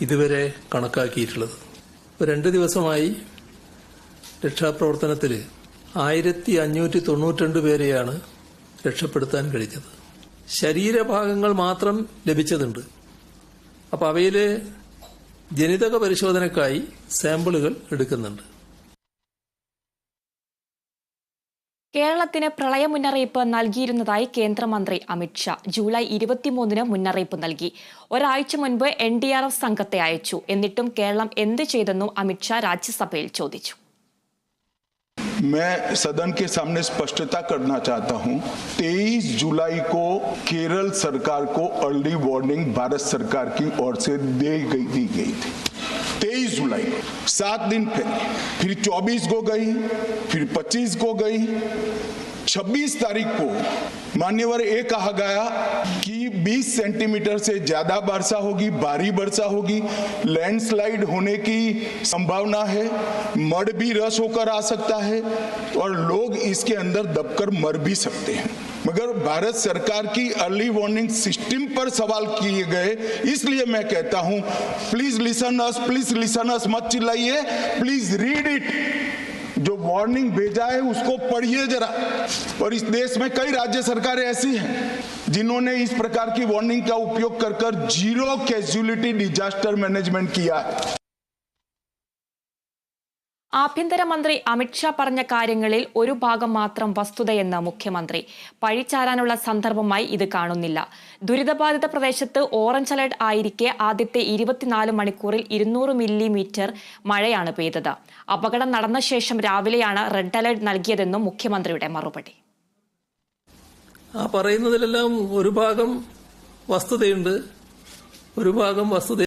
ഇതുവരെ കണക്കാക്കിയിട്ടുള്ളത്. രണ്ടു ദിവസമായി രക്ഷാപ്രവർത്തനത്തിൽ ആയിരത്തി അഞ്ഞൂറ്റി തൊണ്ണൂറ്റിരണ്ട് പേരെയാണ് രക്ഷപ്പെടുത്താൻ കഴിഞ്ഞത്. ശരീരഭാഗങ്ങൾ മാത്രം ലഭിച്ചതുണ്ട്. അപ്പോൾ അവയിൽ ജനിതക പരിശോധനയ്ക്കായി സാമ്പിളുകൾ എടുക്കുന്നുണ്ട്. കേരളത്തിന് പ്രളയ മുന്നറിയിപ്പ് നൽകിയിരുന്നതായി കേന്ദ്രമന്ത്രി അമിത്ഷാ ജൂലൈ ഇരുപത്തിമൂന്നിന് മുന്നറിയിപ്പ് നൽകി ഒരാഴ്ച മുൻപ് എൻ ഡി ആർ എഫ് സംഘത്തെ അയച്ചു എന്നിട്ടും കേരളം എന്ത് ചെയ്തെന്നും അമിത്ഷാ രാജ്യസഭയിൽ ചോദിച്ചു मैं सदन के सामने स्पष्टता करना चाहता हूं 23 जुलाई को केरल सरकार को अर्ली वार्निंग भारत सरकार की ओर से दे गई दी गई थी 23 जुलाई को सात दिन पहले फिर 24 को गई, फिर 25 को गई। 26 तारीख को मान्यवर ये कहा गया कि 20 सेंटीमीटर से ज़्यादा वर्षा होगी, भारी वर्षा होगी। लैंडस्लाइड होने की संभावना है, मड भी रस होकर आ सकता है और लोग इसके अंदर दबकर मर भी सकते हैं। मगर भारत सरकार की अर्ली वार्निंग सिस्टम पर सवाल किए गए। इसलिए मैं कहता हूँ please listen us please listen us मत चिल्लाइए प्लीज़ रीड इट जो वार्निंग भेजा है, उसको पढ़िए जरा। और इस देश में कई राज्य सरकारें ऐसी हैं, जिन्होंने इस प्रकार की वार्निंग का उपयोग कर कर ज़ीरो कैजुअलिटी डिजास्टर मैनेजमेंट किया। है ആഭ്യന്തരമന്ത്രി അമിത്ഷാ പറഞ്ഞ കാര്യങ്ങളിൽ ഒരു ഭാഗം മാത്രം വസ്തുതയെന്ന് മുഖ്യമന്ത്രി. പഴിച്ചാരാനുള്ള സന്ദർഭമായി ഇത് കാണുന്നില്ല. ദുരിതബാധിത പ്രദേശത്ത് ഓറഞ്ച് അലർട്ട് ആയിരിക്കെ ആദ്യത്തെ ഇരുപത്തിനാല് മണിക്കൂറിൽ ഇരുന്നൂറ് മില്ലിമീറ്റർ മഴയാണ് പെയ്തത്. അപകടം നടന്ന ശേഷം രാവിലെയാണ് റെഡ് അലർട്ട് നൽകിയതെന്നും മുഖ്യമന്ത്രിയുടെ മറുപടി. ആ പറയുന്നതിലെല്ലാം ഒരു ഭാഗം വസ്തുതയുണ്ട്. ഒരു ഭാഗം വസ്തുത